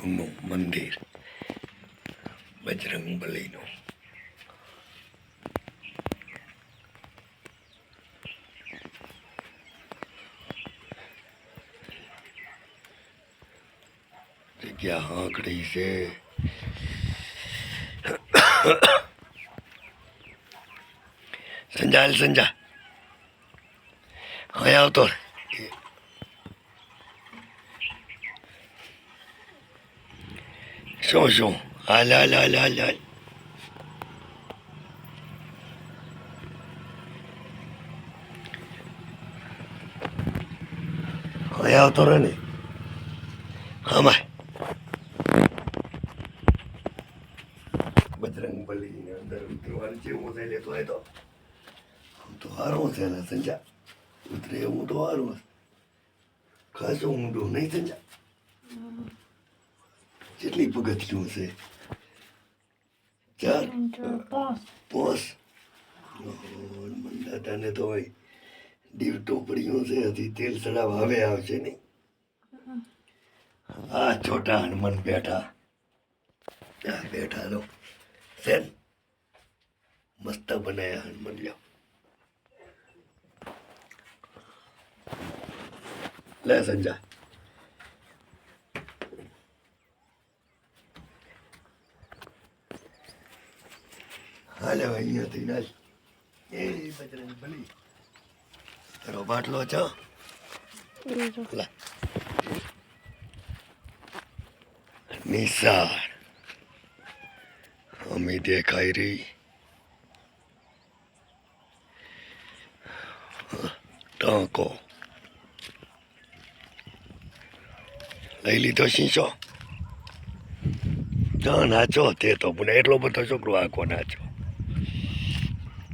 જૂનું મંદિર બજરંગ બલીનું જગ્યા આંકડી છે. સંજાયેલ સંજા. હવે આવતો. શું શું હાલ હાલ હાલ હાલ હાલ હવે આવતો રહે ને આમાં બજરંગ બલીની અંદર ઉતરવાનું જેવું થઈ લેતો હોય તો આમ તો હારું છે ને સંજા ઉતરે એવું તો હારું ખાસું ઊંડું નહીં સંજા કેટલી પગથિયું છે? ચાર પોસ મંદાતાને તો હોય દીવ ટોપડીઓ છે હજી તેલ સડાવ હવે આવશે નહીં. આ છોટા હનુમાન બેઠા. આ બેઠા લો. સેન. મસ્ત બનાયા હનુમાન લ્યો. લે સંજા. હાલે ભાઈ હતી ના એ બજરંગ બલી તારો બાટલો છો નિશાળ. નિસાર અમે દેખાઈ રહી. ટાંકો. લઈ લીધો શીશો. ચા નાચો. તે તો મને એટલો બધો છોકરો આખો નાચો.